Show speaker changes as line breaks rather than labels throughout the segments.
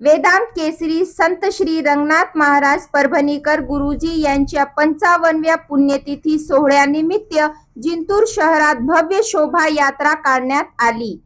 वेदांत केसरी संत श्री रंगनाथ महाराज परभणीकर गुरुजी यांच्या पंचावनव्या पुण्यतिथी सोहळ्यानिमित्त जिंतूर शहरात भव्य शोभा यात्रा काढण्यात आली.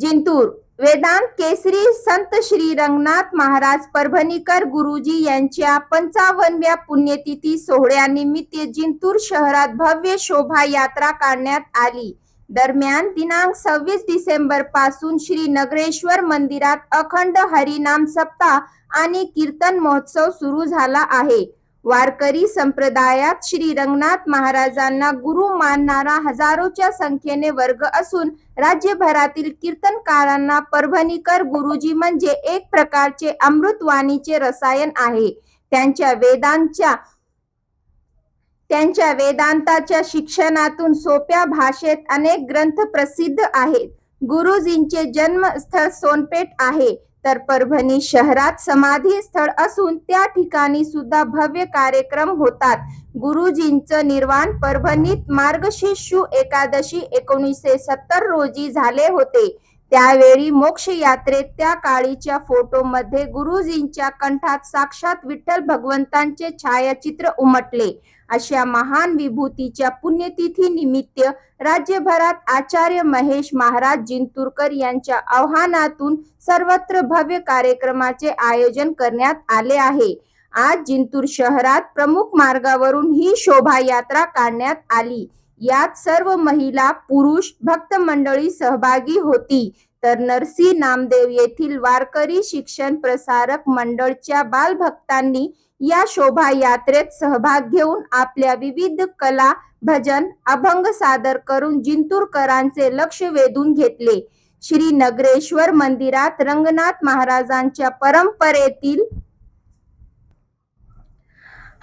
जिंतूर वेदांत केसरी संत श्री रंगनाथ महाराज परभणीकर गुरुजी यांच्या पंचावन्नव्या पुण्यतिथी सोहळ्यानिमित्त जिंतूर शहरात भव्य शोभा यात्रा काढण्यात आली. दरम्यान दिनांक सव्वीस डिसेंबरपासून श्री नगरेश्वर मंदिरात अखंड हरिनाम सप्ताह आणि कीर्तन महोत्सव सुरू झाला आहे. वारकरी संप्रदायात श्री रंगनाथ महाराजांना गुरु मानणारा हजारोच्या संख्येने वर्ग असून राज्यभरातील कीर्तनकारांना परभणीकर गुरुजी म्हणजे एक प्रकारचे अमृतवाणीचे रसायन आहे. त्यांच्या वेदांच्या त्यांच्या वेदांताच्या शिक्षणातून सोप्या भाषेत अनेक ग्रंथ प्रसिद्ध आहेत. गुरुजींचे जन्मस्थळ सोनपेठ आहे. तर परभणी शहरात समाधी स्थळ असून त्या ठिकाणी सुद्धा भव्य कार्यक्रम होतात. गुरुजींचं निर्वाण परभणीत मार्गशीर्षू एकादशी एकोणीसशे सत्तर रोजी झाले होते. त्यावेळी मोक्ष यात्रेत त्या काळीच्या फोटोमध्ये गुरुजींच्या कंठात साक्षात विठ्ठल भगवंतांचे छायाचित्र उमटले. अशा महान विभूतीच्या पुण्यतिथी निमित्त राज्यभरात आचार्य महेश महाराज जिंतूरकर यांच्या आव्हानातून सर्वत्र भव्य कार्यक्रमाचे आयोजन करण्यात आले आहे. आज जिंतूर शहरात प्रमुख मार्गावरून ही शोभायात्रा काढण्यात आली. यात सर्व महिला पुरुष भक्त मंडळी सहभागी होती. तर नरसी नामदेव येथील वारकरी शिक्षण प्रसारक मंडळच्या बालभक्तांनी या शोभायात्रेत सहभाग घेऊन आपल्या विविध कला भजन अभंग सादर करून जिंतूरकरांचे लक्ष वेधून घेतले. श्री नगरेश्वर मंदिरात रंगनाथ महाराजांच्या परंपरेतील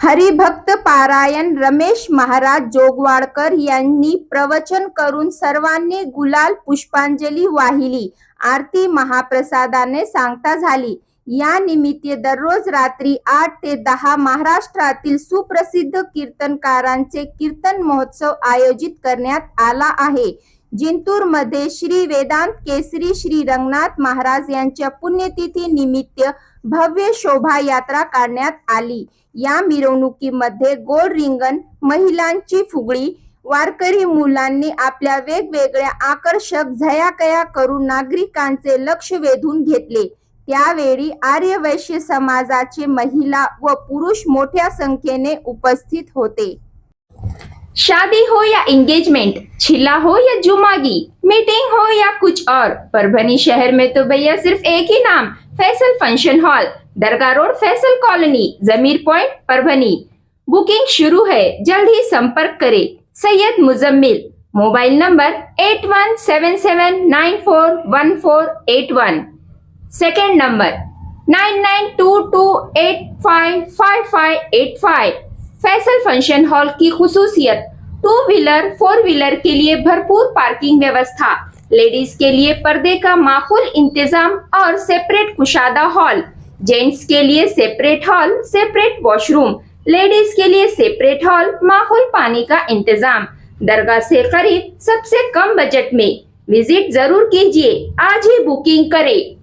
हरिभक्त पारायण रमेश महाराज जोगवाडकर यांनी प्रवचन करून सर्वांनी गुलाल पुष्पांजली वाहिली. आरती महाप्रसादाने सांगता झाली. या निमित्त दररोज रात्री आठ ते दहा महाराष्ट्रातील सुप्रसिद्ध कीर्तनकारांचे कीर्तन महोत्सव आयोजित करण्यात आला आहे. जिंतूरमध्ये श्री वेदांत केसरी श्री रंगनाथ महाराज यांच्या पुण्यतिथी निमित्त भव्य शोभायात्रा काढण्यात आली. या मिरवणुकीमध्ये गोड रिंगण महिलांची फुगडी वारकरी मुलांनी आपल्या वेगवेगळ्या आकर्षक झयाकया करून नागरिकांचे लक्ष वेधून घेतले. त्यावेळी आर्यवैश्य समाजाचे महिला व पुरुष मोठ्या संख्येने उपस्थित होते.
शादी हो या एंगेजमेंट छिला हो या जुमागी मीटिंग हो या कुछ और, परभनी शहर में तो भैया सिर्फ़ एक ही नाम, फैसल फ़ंक्शन हॉल दरगाह road, Faisal colony Zameer point Parbhani. Booking शुरू है, जल्द ही संपर्क करें, Syed Muzammil, mobile number eight one seven seven nine four one four eight one second number nine nine two two eight five five five eight five Faisal function hall की खुसूसियत two wheeler four wheeler के लिए भरपूर parking व्यवस्था, ladies के लिए पर्दे का माकूल इंतज़ाम और सेपरेट कुशादा हॉल, जेंट्स के लिए separate hall, separate washroom, ladies के लिए सेपरेट हॉल माहौल पानी का इंतज़ाम। दरगाह से करीब सबसे कम बजट में, विज़िट ज़रूर कीजिए, आज ही बुकिंग करें।